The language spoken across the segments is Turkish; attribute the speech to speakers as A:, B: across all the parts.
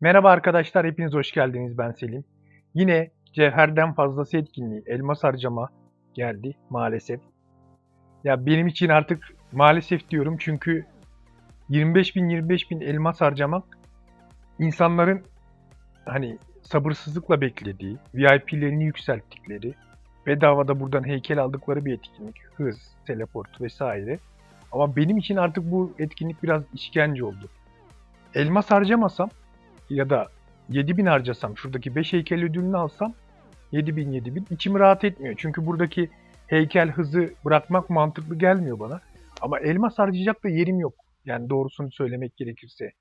A: Merhaba arkadaşlar, hepiniz hoş geldiniz. Ben Selim. Yine cevherden fazlası etkinliği, elmas harcama geldi maalesef. Ya benim için artık maalesef diyorum çünkü 25 bin 25 bin elmas harcamak insanların hani sabırsızlıkla beklediği, VIP'lerini yükselttikleri, bedavada buradan heykel aldıkları bir etkinlik. Hız, teleport vesaire. Ama benim için artık bu etkinlik biraz işkence oldu. Elmas harcamasam ya da 7000 harcasam şuradaki 5 heykel ödülünü alsam 7000 7000 içim rahat etmiyor. Çünkü buradaki heykel hızı bırakmak mantıklı gelmiyor bana. Ama elmas harcayacak da yerim yok. Yani doğrusunu söylemek gerekirse.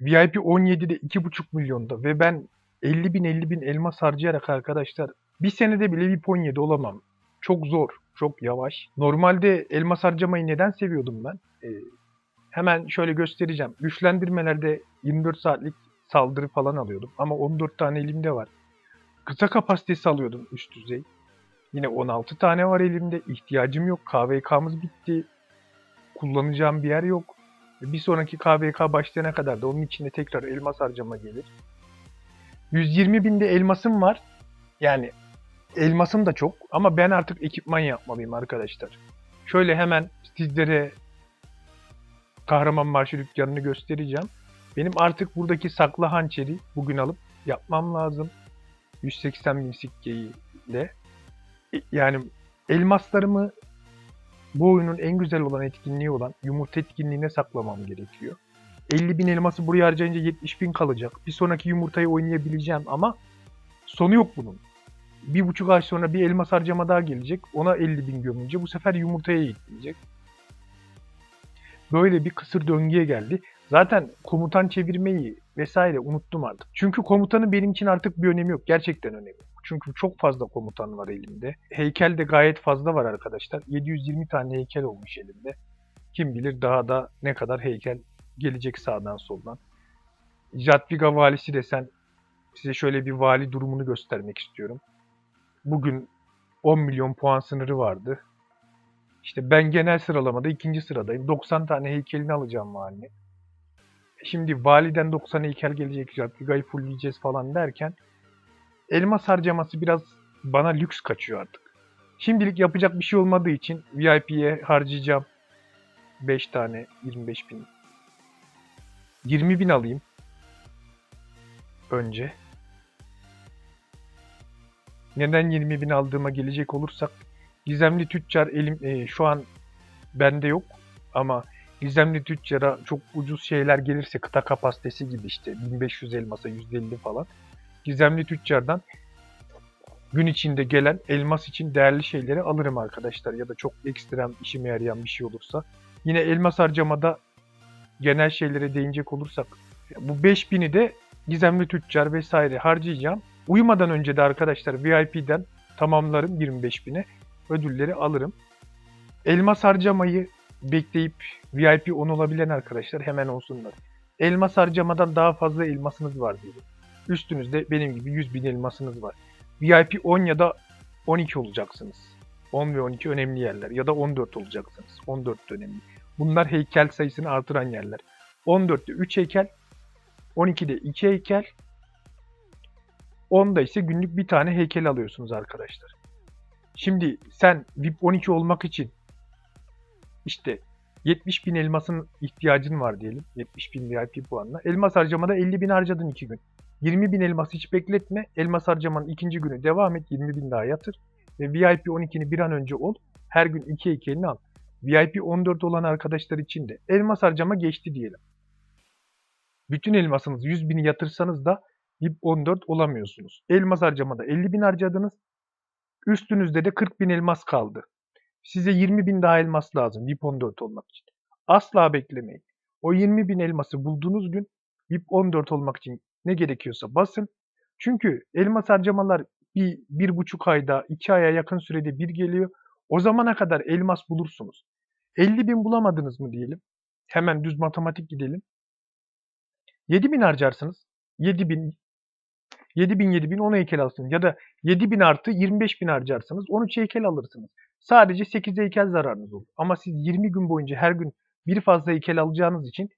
A: VIP 17'de 2,5 milyonda ve ben 50 bin 50 bin elmas harcayarak arkadaşlar bir senede bile VIP 17 olamam. Çok zor, çok yavaş. Normalde elmas harcamayı neden seviyordum ben? Ee, hemen şöyle göstereceğim. Güçlendirmelerde 24 saatlik saldırı falan alıyordum. Ama 14 tane elimde var. Kısa kapasitesi alıyordum üst düzey. Yine 16 tane var elimde. İhtiyacım yok. KVK'mız bitti. Kullanacağım bir yer yok. Bir sonraki KVK başlayana kadar da onun içinde tekrar elmas harcama gelir. 120 binde elmasım var. Yani elmasım da çok ama ben artık ekipman yapmalıyım arkadaşlar. Şöyle hemen sizlere Kahraman Marşı dükkanını göstereceğim. Benim artık buradaki saklı hançeri bugün alıp yapmam lazım. 180 bin sikkeyle. E, Yani elmaslarımı bu oyunun en güzel olan etkinliği olan yumurta etkinliğine saklamam gerekiyor. 50 bin elması buraya harcayınca 70 bin kalacak. Bir sonraki yumurtayı oynayabileceğim ama sonu yok bunun. Bir buçuk ay sonra bir elmas harcama daha gelecek. Ona 50 bin gömünce bu sefer yumurtaya yetmeyecek. Böyle bir kısır döngüye geldi. Zaten komutan çevirmeyi vesaire unuttum artık. Çünkü komutanın benim için artık bir önemi yok. Gerçekten önemi. Çünkü çok fazla komutan var elimde. Heykel de gayet fazla var arkadaşlar. 720 tane heykel olmuş elimde. Kim bilir daha da ne kadar heykel gelecek sağdan soldan. Jadviga valisi desen size şöyle bir vali durumunu göstermek istiyorum. Bugün 10 milyon puan sınırı vardı. İşte ben genel sıralamada ikinci sıradayım. 90 tane heykelini alacağım valinin. Şimdi validen 90 heykel gelecek. Jadviga'yı fullleyeceğiz falan derken elmas harcaması biraz bana lüks kaçıyor artık. Şimdilik yapacak bir şey olmadığı için VIP'ye harcayacağım 5 tane 25 bin. 20 bin alayım. Önce. Neden 20 bin aldığıma gelecek olursak Gizemli Tüccar elim e, şu an bende yok ama Gizemli Tüccar'a çok ucuz şeyler gelirse kıta kapasitesi gibi işte 1500 elmasa 150 falan. Gizemli Tüccar'dan gün içinde gelen elmas için değerli şeyleri alırım arkadaşlar ya da çok ekstrem işime yarayan bir şey olursa. Yine elmas harcamada genel şeylere değinecek olursak bu 5000'i de gizemli tüccar vesaire harcayacağım. Uyumadan önce de arkadaşlar VIP'den tamamlarım 25.000'e ödülleri alırım. Elmas harcamayı bekleyip VIP 10 olabilen arkadaşlar hemen olsunlar. Elmas harcamadan daha fazla elmasınız var diyelim. Üstünüzde benim gibi 100 bin elmasınız var. VIP 10 ya da 12 olacaksınız. 10 ve 12 önemli yerler. Ya da 14 olacaksınız. 14 de önemli. Bunlar heykel sayısını artıran yerler. 14'te 3 heykel, 12'de 2 heykel, 10'da ise günlük bir tane heykel alıyorsunuz arkadaşlar. Şimdi sen VIP 12 olmak için işte 70 bin elmasın ihtiyacın var diyelim. 70 bin VIP puanla. Elmas harcamada 50 bin harcadın 2 gün. 20 bin elması hiç bekletme. Elmas harcamanın ikinci günü devam et. 20 bin daha yatır. Ve VIP 12'ni bir an önce ol. Her gün 2 heykelini al. VIP 14 olan arkadaşlar için de elmas harcama geçti diyelim. Bütün elmasınız 100 bini yatırsanız da VIP 14 olamıyorsunuz. Elmas harcamada 50 bin harcadınız. Üstünüzde de 40 bin elmas kaldı. Size 20 bin daha elmas lazım VIP 14 olmak için. Asla beklemeyin. O 20 bin elması bulduğunuz gün VIP 14 olmak için ne gerekiyorsa basın. Çünkü elmas harcamalar bir, bir buçuk ayda, iki aya yakın sürede bir geliyor. O zamana kadar elmas bulursunuz. 50 bin bulamadınız mı diyelim. Hemen düz matematik gidelim. 7 bin harcarsınız. 7 bin 7000 7000 10 heykel alırsınız. Ya da 7000 artı 25000 harcarsınız 13 heykel alırsınız. Sadece 8 heykel zararınız olur. Ama siz 20 gün boyunca her gün bir fazla heykel alacağınız için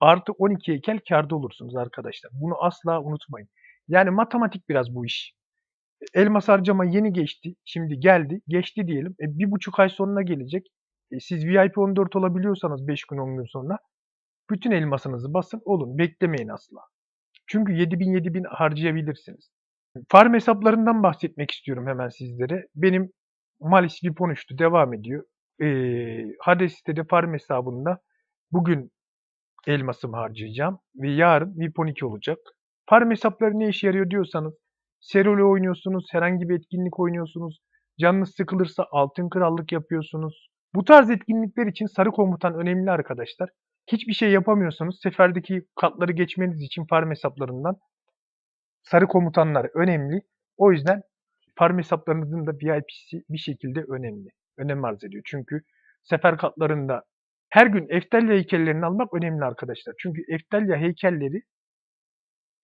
A: artı 12 heykel karda olursunuz arkadaşlar. Bunu asla unutmayın. Yani matematik biraz bu iş. Elmas harcama yeni geçti. Şimdi geldi. Geçti diyelim. E, bir buçuk ay sonuna gelecek. E, siz VIP 14 olabiliyorsanız 5 gün 10 gün sonra bütün elmasınızı basın olun. Beklemeyin asla. Çünkü 7000 7000 harcayabilirsiniz. Farm hesaplarından bahsetmek istiyorum hemen sizlere. Benim Malis VIP 13'tü devam ediyor. Ee, Hades sitede farm hesabında bugün elmasımı harcayacağım ve yarın VIP 12 olacak. Farm hesapları ne işe yarıyor diyorsanız Serolo oynuyorsunuz, herhangi bir etkinlik oynuyorsunuz, canınız sıkılırsa altın krallık yapıyorsunuz. Bu tarz etkinlikler için sarı komutan önemli arkadaşlar. Hiçbir şey yapamıyorsanız seferdeki katları geçmeniz için farm hesaplarından sarı komutanlar önemli. O yüzden farm hesaplarınızın da VIP'si bir şekilde önemli. Önem arz ediyor. Çünkü sefer katlarında her gün Eftelya heykellerini almak önemli arkadaşlar. Çünkü Eftelya heykelleri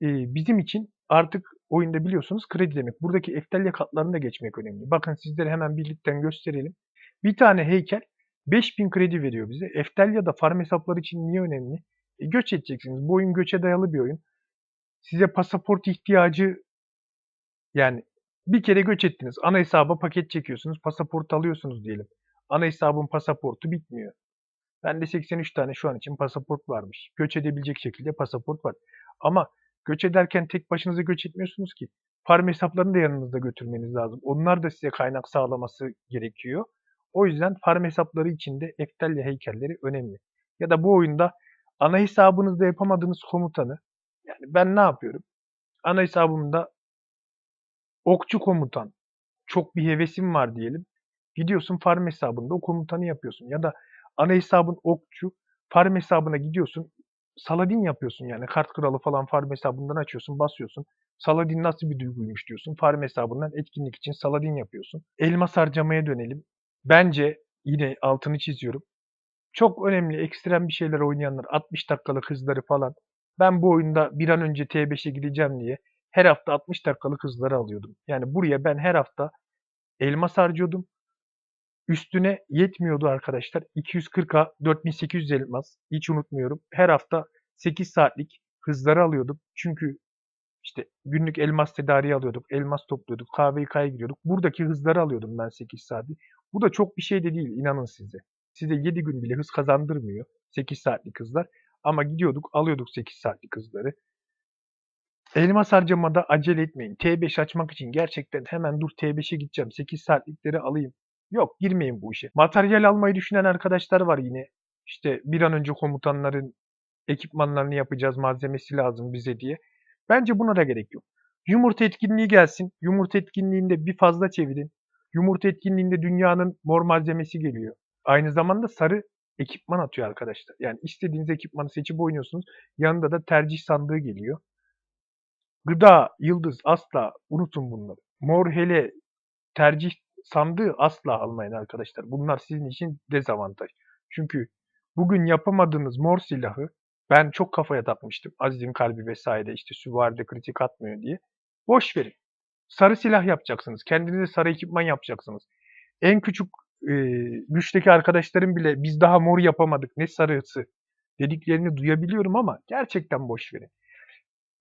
A: e, bizim için artık oyunda biliyorsunuz kredi demek. Buradaki Eftelya katlarını da geçmek önemli. Bakın sizlere hemen birlikten gösterelim. Bir tane heykel 5000 kredi veriyor bize. Eftelya da farm hesapları için niye önemli? E, göç edeceksiniz. Bu oyun göçe dayalı bir oyun. Size pasaport ihtiyacı yani bir kere göç ettiniz. Ana hesaba paket çekiyorsunuz. Pasaport alıyorsunuz diyelim. Ana hesabın pasaportu bitmiyor. Bende 83 tane şu an için pasaport varmış. Göç edebilecek şekilde pasaport var. Ama göç ederken tek başınıza göç etmiyorsunuz ki. Farm hesaplarını da yanınızda götürmeniz lazım. Onlar da size kaynak sağlaması gerekiyor. O yüzden farm hesapları içinde Eftelya heykelleri önemli. Ya da bu oyunda ana hesabınızda yapamadığınız komutanı yani ben ne yapıyorum? Ana hesabımda okçu komutan çok bir hevesim var diyelim. Gidiyorsun farm hesabında o komutanı yapıyorsun. Ya da ana hesabın okçu farm hesabına gidiyorsun Saladin yapıyorsun yani. Kart kralı falan farm hesabından açıyorsun, basıyorsun. Saladin nasıl bir duyguymuş diyorsun. Farm hesabından etkinlik için Saladin yapıyorsun. Elmas harcamaya dönelim. Bence yine altını çiziyorum. Çok önemli ekstrem bir şeyler oynayanlar 60 dakikalık hızları falan. Ben bu oyunda bir an önce T5'e gideceğim diye her hafta 60 dakikalık hızları alıyordum. Yani buraya ben her hafta elmas harcıyordum. Üstüne yetmiyordu arkadaşlar. 240'a 4800 elmas. Hiç unutmuyorum. Her hafta 8 saatlik hızları alıyordum. Çünkü işte günlük elmas tedariği alıyorduk. Elmas topluyorduk. Kahveyi giriyorduk. Buradaki hızları alıyordum ben 8 saati. Bu da çok bir şey de değil inanın size. Size 7 gün bile hız kazandırmıyor. 8 saatlik hızlar. Ama gidiyorduk alıyorduk 8 saatlik hızları. Elmas harcamada acele etmeyin. T5 açmak için gerçekten hemen dur T5'e gideceğim. 8 saatlikleri alayım. Yok girmeyin bu işe. Materyal almayı düşünen arkadaşlar var yine. İşte bir an önce komutanların ekipmanlarını yapacağız malzemesi lazım bize diye. Bence buna da gerek yok. Yumurta etkinliği gelsin. Yumurta etkinliğinde bir fazla çevirin. Yumurta etkinliğinde dünyanın mor malzemesi geliyor. Aynı zamanda sarı ekipman atıyor arkadaşlar. Yani istediğiniz ekipmanı seçip oynuyorsunuz. Yanında da tercih sandığı geliyor. Gıda, yıldız asla unutun bunları. Mor hele tercih sandığı asla almayın arkadaşlar. Bunlar sizin için dezavantaj. Çünkü bugün yapamadığınız mor silahı ben çok kafaya takmıştım. Aziz'in kalbi vesaire işte süvaride kritik atmıyor diye. Boş verin. Sarı silah yapacaksınız. Kendinize sarı ekipman yapacaksınız. En küçük e, güçteki arkadaşlarım bile biz daha mor yapamadık ne sarısı dediklerini duyabiliyorum ama gerçekten boş verin.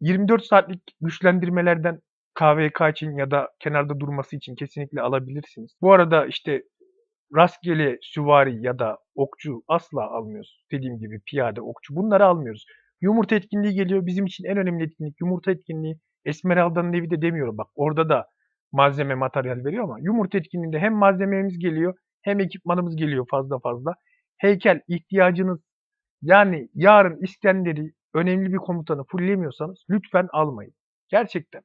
A: 24 saatlik güçlendirmelerden KVK için ya da kenarda durması için kesinlikle alabilirsiniz. Bu arada işte rastgele süvari ya da okçu asla almıyoruz. Dediğim gibi piyade, okçu bunları almıyoruz. Yumurta etkinliği geliyor. Bizim için en önemli etkinlik yumurta etkinliği. Esmeralda'nın evi de demiyorum bak. Orada da malzeme, materyal veriyor ama yumurta etkinliğinde hem malzememiz geliyor hem ekipmanımız geliyor fazla fazla. Heykel ihtiyacınız yani yarın İskender'i önemli bir komutanı fulllemiyorsanız lütfen almayın. Gerçekten.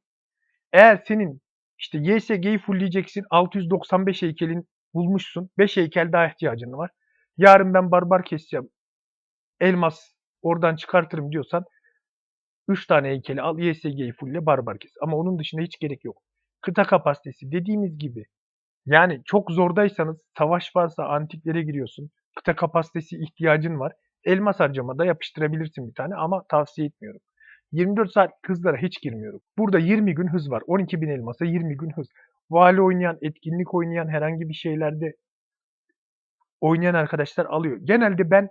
A: Eğer senin işte YSG'yi fullleyeceksin 695 heykelin bulmuşsun. 5 heykel daha ihtiyacın var. Yarın ben barbar keseceğim. Elmas oradan çıkartırım diyorsan 3 tane heykeli al YSG'yi fullle barbar kes. Ama onun dışında hiç gerek yok. Kıta kapasitesi dediğimiz gibi yani çok zordaysanız savaş varsa antiklere giriyorsun. Kıta kapasitesi ihtiyacın var. Elmas harcamada yapıştırabilirsin bir tane ama tavsiye etmiyorum. 24 saat hızlara hiç girmiyorum. Burada 20 gün hız var. 12 bin elmasa 20 gün hız. Vali oynayan, etkinlik oynayan herhangi bir şeylerde oynayan arkadaşlar alıyor. Genelde ben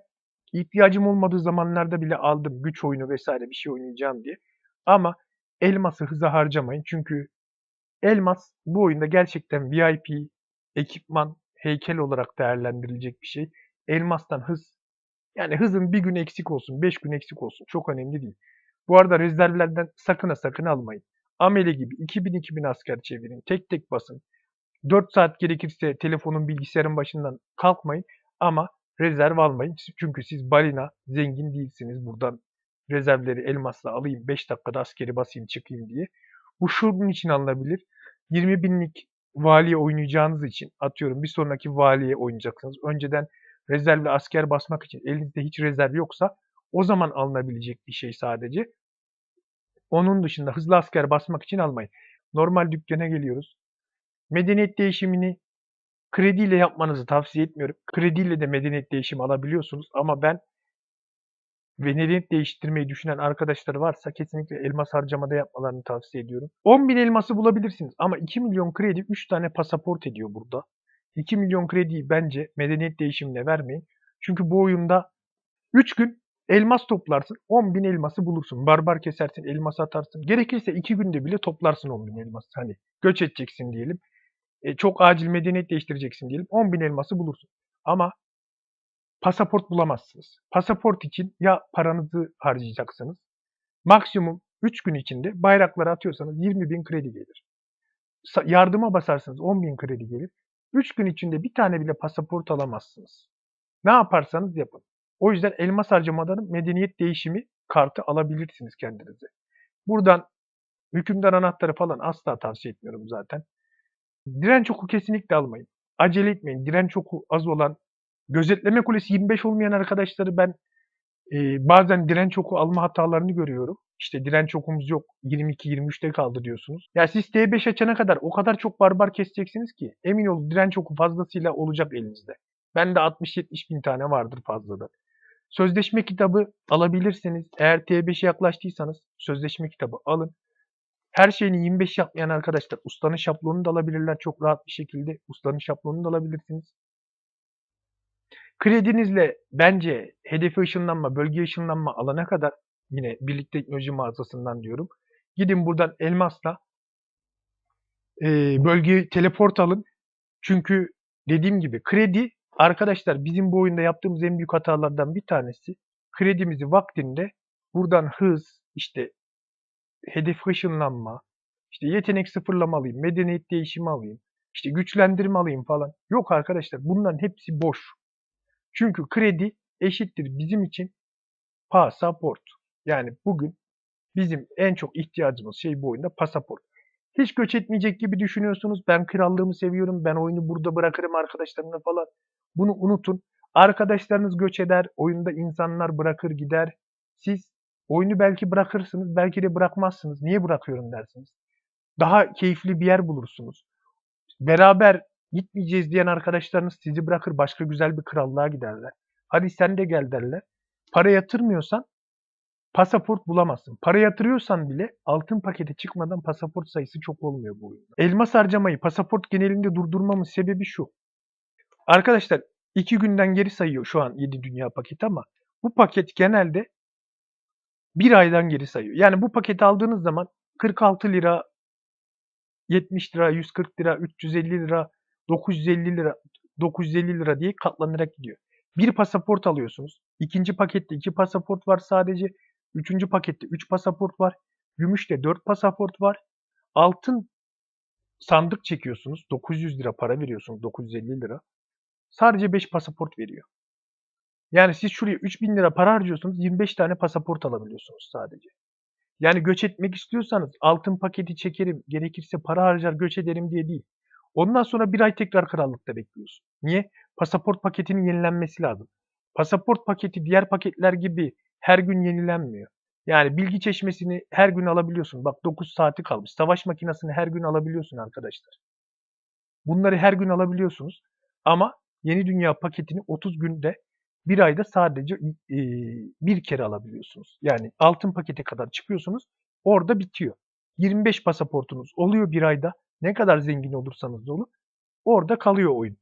A: ihtiyacım olmadığı zamanlarda bile aldım. Güç oyunu vesaire bir şey oynayacağım diye. Ama elması hıza harcamayın. Çünkü elmas bu oyunda gerçekten VIP, ekipman, heykel olarak değerlendirilecek bir şey. Elmastan hız yani hızın bir gün eksik olsun, beş gün eksik olsun. Çok önemli değil. Bu arada rezervlerden sakın sakın almayın. Amele gibi 2000-2000 asker çevirin. Tek tek basın. 4 saat gerekirse telefonun bilgisayarın başından kalkmayın. Ama rezerv almayın. Çünkü siz balina zengin değilsiniz. Buradan rezervleri elmasla alayım. 5 dakikada askeri basayım çıkayım diye. Bu şunun için alınabilir. 20 binlik valiye oynayacağınız için atıyorum bir sonraki valiye oynayacaksınız. Önceden rezervli asker basmak için elinizde hiç rezerv yoksa o zaman alınabilecek bir şey sadece. Onun dışında hızlı asker basmak için almayın. Normal dükkana geliyoruz. Medeniyet değişimini krediyle yapmanızı tavsiye etmiyorum. Krediyle de medeniyet değişimi alabiliyorsunuz ama ben medeniyet değiştirmeyi düşünen arkadaşlar varsa kesinlikle elmas harcamada yapmalarını tavsiye ediyorum. 10 bin elması bulabilirsiniz ama 2 milyon kredi 3 tane pasaport ediyor burada. 2 milyon krediyi bence medeniyet değişimine vermeyin. Çünkü bu oyunda 3 gün elmas toplarsın 10 bin elması bulursun. Barbar kesersin elmas atarsın. Gerekirse 2 günde bile toplarsın 10 bin elması. Hani göç edeceksin diyelim. E, çok acil medeniyet değiştireceksin diyelim. 10 bin elması bulursun. Ama pasaport bulamazsınız. Pasaport için ya paranızı harcayacaksınız. Maksimum 3 gün içinde bayrakları atıyorsanız 20 bin kredi gelir. Yardıma basarsınız 10 bin kredi gelir. 3 gün içinde bir tane bile pasaport alamazsınız. Ne yaparsanız yapın. O yüzden elmas harcamadan medeniyet değişimi kartı alabilirsiniz kendinize. Buradan hükümdar anahtarı falan asla tavsiye etmiyorum zaten. Direnç oku kesinlikle almayın. Acele etmeyin. Direnç oku az olan, gözetleme kulesi 25 olmayan arkadaşları ben e, bazen direnç oku alma hatalarını görüyorum. İşte direnç okumuz yok. 22-23'te kaldı diyorsunuz. Ya siz T5 açana kadar o kadar çok barbar keseceksiniz ki emin olun direnç oku fazlasıyla olacak elinizde. Ben de 60-70 bin tane vardır fazladan. Sözleşme kitabı alabilirsiniz. Eğer T5'e yaklaştıysanız sözleşme kitabı alın. Her şeyini 25 yapmayan arkadaşlar ustanın şablonunu da alabilirler çok rahat bir şekilde. Ustanın şablonunu da alabilirsiniz. Kredinizle bence hedefi ışınlanma, bölge ışınlanma alana kadar yine birlik teknoloji mağazasından diyorum. Gidin buradan elmasla e, bölgeyi teleport alın. Çünkü dediğim gibi kredi arkadaşlar bizim bu oyunda yaptığımız en büyük hatalardan bir tanesi kredimizi vaktinde buradan hız, işte hedef ışınlanma, işte yetenek sıfırlama alayım, medeniyet değişimi alayım, işte güçlendirme alayım falan. Yok arkadaşlar bunların hepsi boş. Çünkü kredi eşittir bizim için pasaport. Yani bugün bizim en çok ihtiyacımız şey bu oyunda pasaport. Hiç göç etmeyecek gibi düşünüyorsunuz. Ben krallığımı seviyorum. Ben oyunu burada bırakırım arkadaşlarımla falan. Bunu unutun. Arkadaşlarınız göç eder. Oyunda insanlar bırakır gider. Siz oyunu belki bırakırsınız. Belki de bırakmazsınız. Niye bırakıyorum dersiniz. Daha keyifli bir yer bulursunuz. Beraber gitmeyeceğiz diyen arkadaşlarınız sizi bırakır. Başka güzel bir krallığa giderler. Hadi sen de gel derler. Para yatırmıyorsan pasaport bulamazsın. Para yatırıyorsan bile altın pakete çıkmadan pasaport sayısı çok olmuyor bu oyunda. Elmas harcamayı pasaport genelinde durdurmamın sebebi şu. Arkadaşlar 2 günden geri sayıyor şu an 7 dünya paketi ama bu paket genelde bir aydan geri sayıyor. Yani bu paketi aldığınız zaman 46 lira, 70 lira, 140 lira, 350 lira, 950 lira, 950 lira diye katlanarak gidiyor. Bir pasaport alıyorsunuz. İkinci pakette iki pasaport var sadece. Üçüncü pakette üç pasaport var. Gümüşte dört pasaport var. Altın sandık çekiyorsunuz. 900 lira para veriyorsunuz. 950 lira. Sadece 5 pasaport veriyor. Yani siz şuraya 3000 lira para harcıyorsunuz. 25 tane pasaport alabiliyorsunuz sadece. Yani göç etmek istiyorsanız altın paketi çekerim, gerekirse para harcar göç ederim diye değil. Ondan sonra bir ay tekrar krallıkta bekliyorsun. Niye? Pasaport paketinin yenilenmesi lazım. Pasaport paketi diğer paketler gibi her gün yenilenmiyor. Yani bilgi çeşmesini her gün alabiliyorsun. Bak 9 saati kalmış. Savaş makinesini her gün alabiliyorsun arkadaşlar. Bunları her gün alabiliyorsunuz. Ama yeni dünya paketini 30 günde bir ayda sadece e, bir kere alabiliyorsunuz. Yani altın pakete kadar çıkıyorsunuz. Orada bitiyor. 25 pasaportunuz oluyor bir ayda. Ne kadar zengin olursanız olun. Orada kalıyor oyun.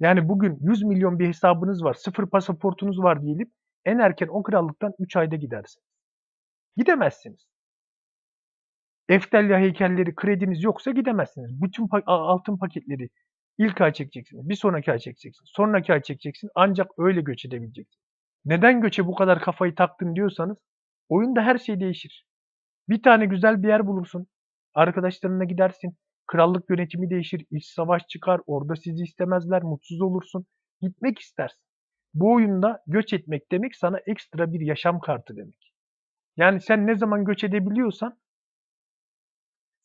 A: Yani bugün 100 milyon bir hesabınız var. Sıfır pasaportunuz var diyelim. En erken o krallıktan 3 ayda gidersiniz. Gidemezsiniz. Eftelya heykelleri krediniz yoksa gidemezsiniz. Bütün pa- altın paketleri ilk ay çekeceksiniz. Bir sonraki ay çekeceksiniz. Sonraki ay çekeceksiniz. Ancak öyle göç edebileceksiniz. Neden göçe bu kadar kafayı taktın diyorsanız oyunda her şey değişir. Bir tane güzel bir yer bulursun. Arkadaşlarına gidersin. Krallık yönetimi değişir. iç savaş çıkar. Orada sizi istemezler. Mutsuz olursun. Gitmek istersin. Bu oyunda göç etmek demek sana ekstra bir yaşam kartı demek. Yani sen ne zaman göç edebiliyorsan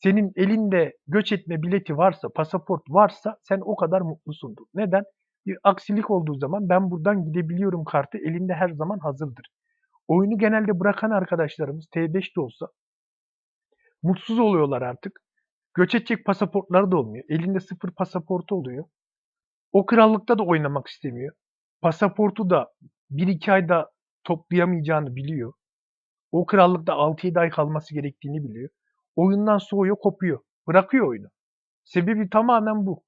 A: senin elinde göç etme bileti varsa, pasaport varsa sen o kadar mutlusundur. Neden? Bir aksilik olduğu zaman ben buradan gidebiliyorum kartı elinde her zaman hazırdır. Oyunu genelde bırakan arkadaşlarımız T5'te olsa mutsuz oluyorlar artık. Göç edecek pasaportları da olmuyor. Elinde sıfır pasaportu oluyor. O krallıkta da oynamak istemiyor. Pasaportu da 1-2 ayda toplayamayacağını biliyor. O krallıkta 6-7 ay kalması gerektiğini biliyor. Oyundan soğuyor, kopuyor. Bırakıyor oyunu. Sebebi tamamen bu.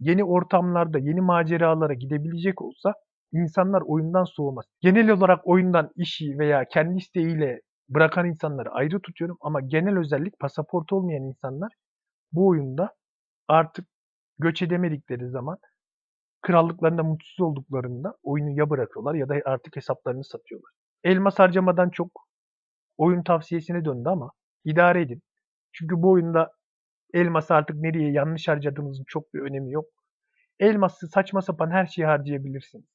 A: Yeni ortamlarda, yeni maceralara gidebilecek olsa insanlar oyundan soğumaz. Genel olarak oyundan işi veya kendi isteğiyle bırakan insanları ayrı tutuyorum ama genel özellik pasaport olmayan insanlar bu oyunda artık göç edemedikleri zaman krallıklarında mutsuz olduklarında oyunu ya bırakıyorlar ya da artık hesaplarını satıyorlar. Elmas harcamadan çok oyun tavsiyesine döndü ama idare edin. Çünkü bu oyunda elması artık nereye yanlış harcadığınızın çok bir önemi yok. Elması saçma sapan her şeyi harcayabilirsiniz.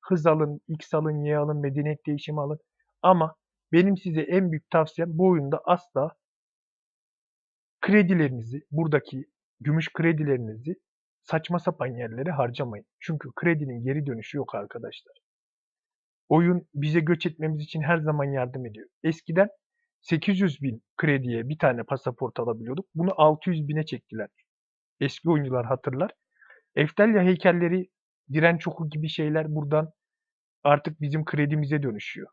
A: Hız alın, X alın, Y alın, medeniyet değişimi alın. Ama benim size en büyük tavsiyem bu oyunda asla kredilerinizi, buradaki gümüş kredilerinizi saçma sapan yerlere harcamayın. Çünkü kredinin geri dönüşü yok arkadaşlar. Oyun bize göç etmemiz için her zaman yardım ediyor. Eskiden 800 bin krediye bir tane pasaport alabiliyorduk. Bunu 600 bine çektiler. Eski oyuncular hatırlar. Eftelya heykelleri, direnç oku gibi şeyler buradan artık bizim kredimize dönüşüyor.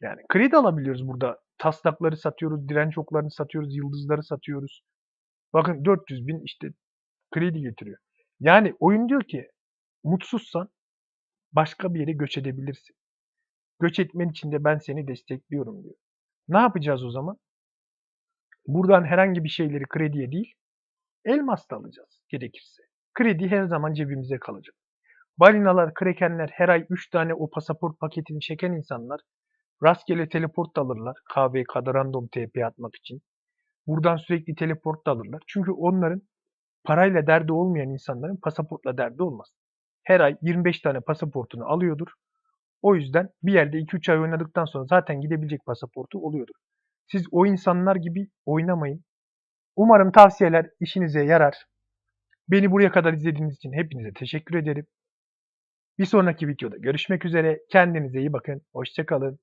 A: Yani kredi alabiliyoruz burada. Taslakları satıyoruz, direnç oklarını satıyoruz, yıldızları satıyoruz. Bakın 400 bin işte kredi getiriyor. Yani oyun diyor ki mutsuzsan başka bir yere göç edebilirsin. Göç etmen için de ben seni destekliyorum diyor. Ne yapacağız o zaman? Buradan herhangi bir şeyleri krediye değil, elmas da alacağız gerekirse. Kredi her zaman cebimize kalacak. Balinalar, krekenler her ay 3 tane o pasaport paketini çeken insanlar rastgele teleport da alırlar. KVK'da random TP atmak için. Buradan sürekli teleport da alırlar. Çünkü onların parayla derdi olmayan insanların pasaportla derdi olmaz. Her ay 25 tane pasaportunu alıyordur. O yüzden bir yerde 2-3 ay oynadıktan sonra zaten gidebilecek pasaportu oluyordur. Siz o insanlar gibi oynamayın. Umarım tavsiyeler işinize yarar. Beni buraya kadar izlediğiniz için hepinize teşekkür ederim. Bir sonraki videoda görüşmek üzere. Kendinize iyi bakın. Hoşçakalın.